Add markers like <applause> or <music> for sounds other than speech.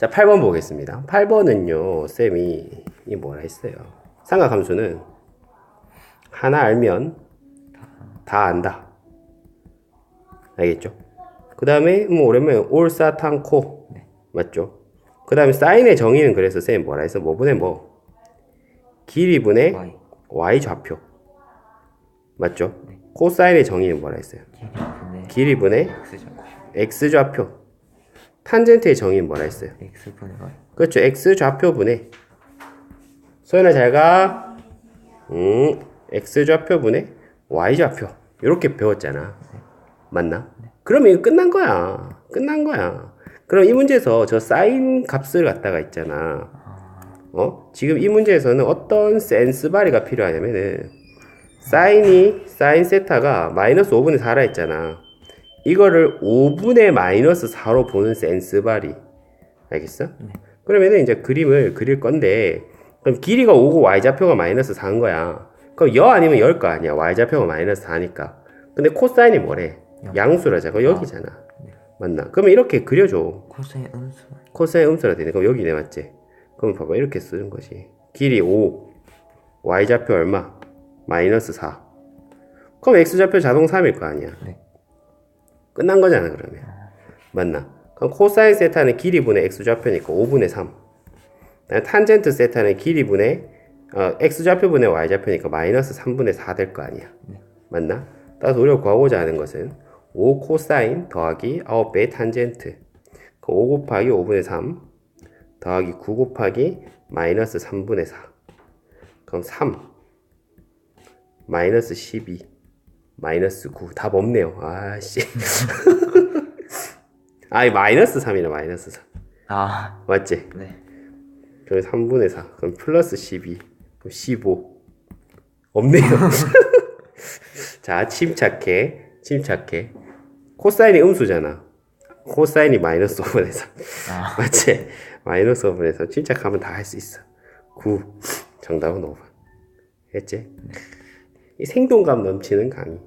자, 8번 보겠습니다. 8번은요, 쌤이, 이 뭐라 했어요? 삼각함수는 하나 알면 다 안다. 알겠죠? 그 다음에, 뭐, 오랜만에 올사탕코. 맞죠? 그 다음에 사인의 정의는 그래서 쌤 뭐라 했어? 뭐분의 뭐? 길이분의 Y y 좌표. 맞죠? 코사인의 정의는 뭐라 했어요? 길이분의 x 좌표. 탄젠트의 정의는 뭐라 했어요? x분의 y 그렇죠. x 좌표분의 소연아 잘 가. 음, x 좌표분의 y 좌표. 이렇게 배웠잖아. 맞나? 그러면 이거 끝난 거야. 끝난 거야. 그럼 이 문제에서 저 사인 값을 갖다가 있잖아. 어? 지금 이 문제에서는 어떤 센스 발휘가 필요하냐면은 사인이 사인 세타가 마이너스 5분의 4라 했잖아. 이거를 5분의 마이너스 4로 보는 센스 발휘. 알겠어? 그러면은 이제 그림을 그릴 건데 그럼 길이가 5고 y좌표가 마이너스 4인 거야. 그럼 여 아니면 열거 아니야. y좌표가 마이너스 4니까. 근데 코사인이 뭐래? 양수라자. 그럼 여기잖아. 맞나? 그러면 이렇게 그려줘. 코사인 음수 코사인 음수라 되네. 그럼 여기네 맞지? 그럼 봐봐 이렇게 쓰는 거지. 길이 5, y좌표 얼마? 마이너스 4. 그럼 x좌표 자동 3일 거 아니야. 네. 끝난 거잖아 그러면. 맞나? 그럼 코사인 세타는 길이분의 x좌표니까 5분의 3. 그다음에 탄젠트 세타는 길이분의 어, x좌표분의 y좌표니까 마이너스 3분의 4 될 거 아니야. 맞나? 따라서 우리가 구하고자 하는 것은 5 코사인 더하기 9배의 탄젠트. 그5 곱하기 5분의 3 더하기 9 곱하기 마이너스 3분의 4. 그럼 3 마이너스 12 마이너스 9 답 없네요. 아씨. <laughs> 아이 마이너스 3이네 마이너스 3 아 맞지? 네. 그럼 3분의 4 그럼 플러스 12 그럼 15 없네요. <laughs> 자 침착해 침착해 코사인이 음수잖아. 코사인이 마이너스 5분의 3 아. <laughs> 맞지? 마이너스 5분의 3 침착하면 다 할 수 있어. 9 정답은 5번 했지? 이 생동감 넘치는 강의.